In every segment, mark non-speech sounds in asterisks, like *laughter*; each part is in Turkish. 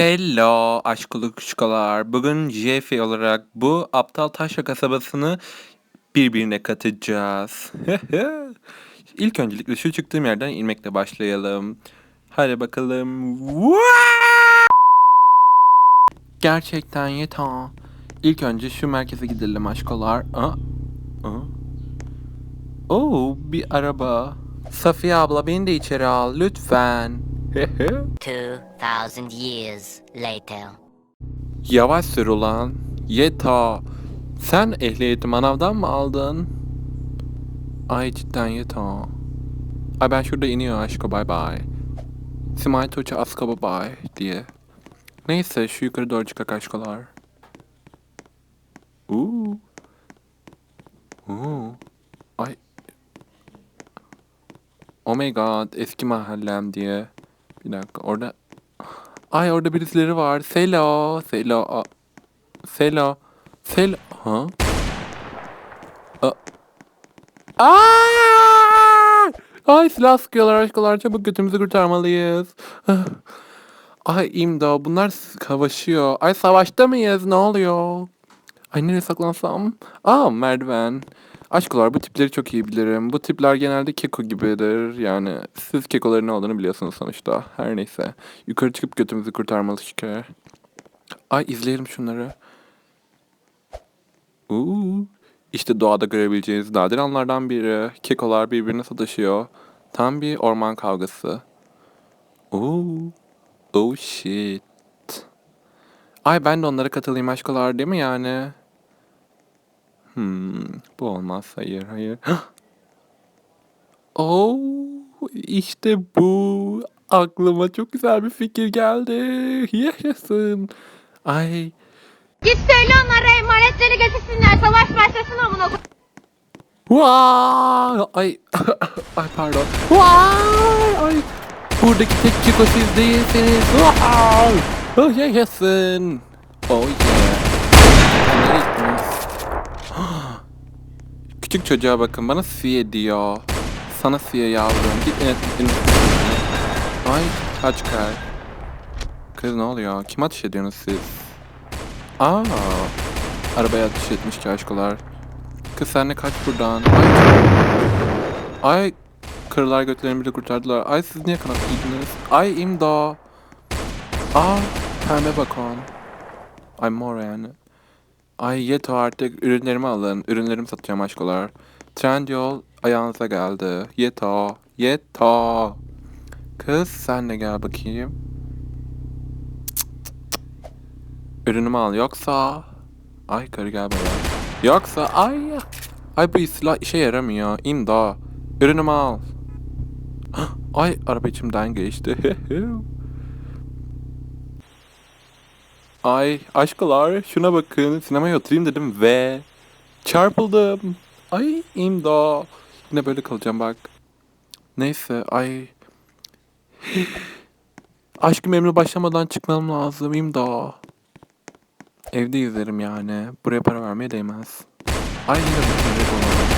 Hello aşkılı kuşkalar. Bugün JF olarak bu aptal taşra kasabasını birbirine katacağız. *laughs* İlk öncelikle şu çıktığım yerden inmekle başlayalım. Hadi bakalım. Gerçekten yeter. İlk önce şu merkeze gidelim aşkolar. Aa. Oo, bir araba. Safiye abla beni de içeri al lütfen. 2,000 years later. Yavaş sür ulan. Yeta. Sen ehliyeti manavdan mı aldın? Ay cidden Yeta. Ay ben şurada iniyor aşko bay bay. Simay Tuğçe Aska bay bay diye. Neyse şu yukarı doğru çıkak aşkolar. Uuu. Uuu. Ay. Oh my god eski mahallem diye. Bir dakika orada Ay orada birisileri var. Selo. Selo. Selo. Selo. Ha? A-! Ay silah sıkıyorlar aşklar. Çabuk götümüzü kurtarmalıyız. *sighs* Ay imda bunlar savaşıyor. Ay savaşta mıyız? Ne oluyor? Ay nereye saklansam? Aa merdiven. Aşklar bu tipleri çok iyi bilirim. Bu tipler genelde keko gibidir. Yani siz kekoların ne olduğunu biliyorsunuz sonuçta. Her neyse. Yukarı çıkıp götümüzü kurtarmalı şeker. Ay izleyelim şunları. Uuu. İşte doğada görebileceğiniz nadir anlardan biri. Kekolar birbirine sataşıyor. Tam bir orman kavgası. Uuu. Oh shit. Ay ben de onlara katılayım aşkolar değil mi yani? Hmm, bu olmaz. Hayır, hayır. oh, işte bu. Aklıma çok güzel bir fikir geldi. Yaşasın. Ay, Git söyle onlara emanetleri getirsinler. Savaş başlasın amına koyayım. Vay! Ay, *laughs* ay pardon. Vay! Ay, buradaki tek çiko siz değilsiniz. Vay! Oh, yaşasın. Oh yeah. *gasps* Küçük çocuğa bakın bana siye diyor. Sana siye yavrum. Git evet, git Ay kaç kay. Kız ne oluyor? Kim ateş ediyorsunuz siz? Aa, arabaya ateş etmiş ki aşkolar. Kız sen de kaç buradan. Ay. Ay. Kırılar götlerimi bile kurtardılar. Ay siz niye kanat giydiniz? Ay imda. Aa. Pembe bakon. Ay mor yani. Ay yeto artık ürünlerimi alın. Ürünlerimi satacağım aşkolar. Trendyol ayağınıza geldi. Yeto. Yeto. Kız sen de gel bakayım. Ürünümü al yoksa... Ay karı gel buraya. Yoksa ay... Ay bu silah işe yaramıyor. İmda. Ürünümü al. *gasps* Ay araba içimden geçti. *laughs* Ay aşkılar şuna bakın. Sinemaya oturayım dedim ve... Çarpıldım. Ay imda. Yine böyle kalacağım bak. Neyse ay... *gasps* Aşkım emri başlamadan çıkmam lazım imda. Evde izlerim yani. Buraya para vermeye değmez. Ay yine düşünecek olalım.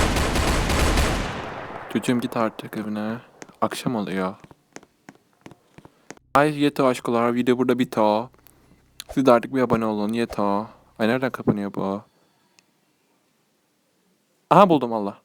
Çocuğum git artık evine. Akşam oluyor. Ay yeter aşkolar. Video burada bitiyor. Siz de artık bir abone olun. Yeter. Ay nereden kapanıyor bu? Aha buldum Allah.